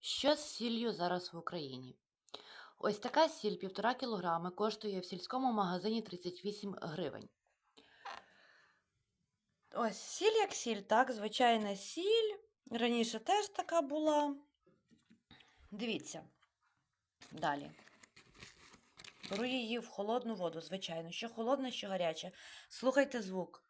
Що з сіллю зараз в Україні? Ось така сіль 1,5 кілограми коштує в сільському магазині 38 гривень. Ось сіль як сіль, так, звичайна сіль. Раніше теж така була. Дивіться. Далі. Беру її в холодну воду, звичайно. Що холодна, що гаряча. Слухайте звук.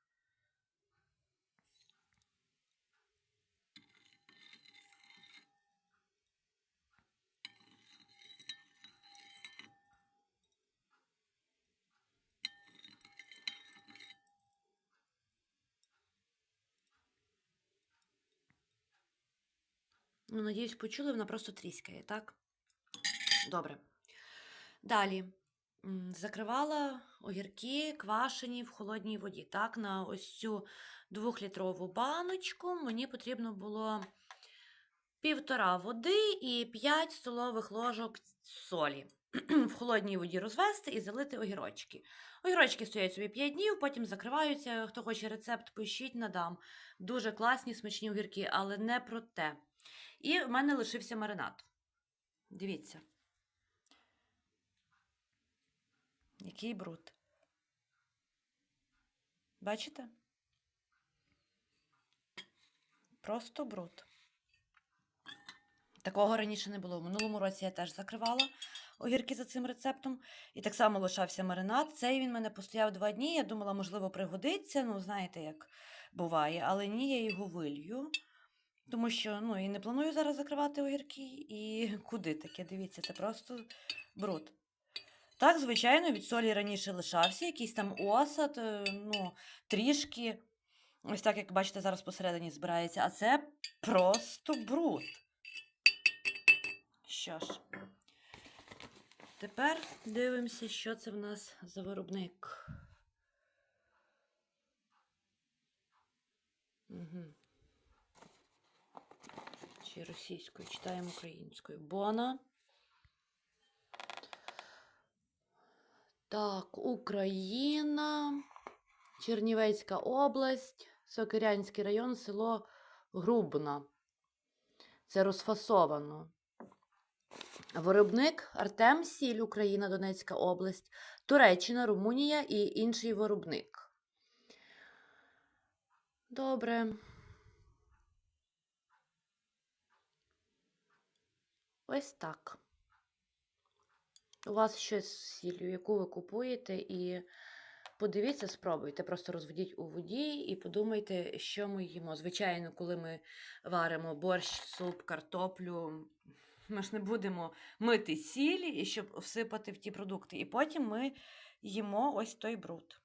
Ну, надіюсь, почули, вона просто тріскає, так? Добре. Далі. Закривала огірки квашені в холодній воді. Так, на ось цю двохлітрову баночку мені потрібно було півтора води і 5 столових ложок солі. В холодній воді розвести і залити огірочки. Огірочки стоять собі 5 днів, потім закриваються. Хто хоче рецепт, пишіть, надам. Дуже класні, смачні огірки, але не про те. І в мене лишився маринад. Дивіться. Який бруд. Бачите? Просто бруд. Такого раніше не було. В минулому році я теж закривала огірки за цим рецептом. І так само лишався маринад. Цей він мене постояв два дні. Я думала, можливо, пригодиться. Ну, знаєте, як буває. Але ні, я його вилью. Тому що ну, і не планую зараз закривати огірки, і куди таке? Дивіться, це просто бруд. Так, звичайно, від солі раніше лишався якийсь там осад, е, ну, трішки. Ось так, як бачите, зараз посередині збирається. А це просто бруд. Що ж, тепер дивимося, що це в нас за виробник. Угу. Чи російською, читаємо українською. Бона. Так, Україна, Чернівецька область, Сокирянський район, село Грубна. Це розфасовано. Виробник Артем Сіль, Україна, Донецька область, Туреччина, Румунія і інший виробник. Добре. Ось так. У вас щось з сіллю, яку ви купуєте, і подивіться, спробуйте. Просто розведіть у воді і подумайте, що ми їмо. Звичайно, коли ми варимо борщ, суп, картоплю, ми ж не будемо мити сіль, щоб всипати в ті продукти. І потім ми їмо ось той бруд.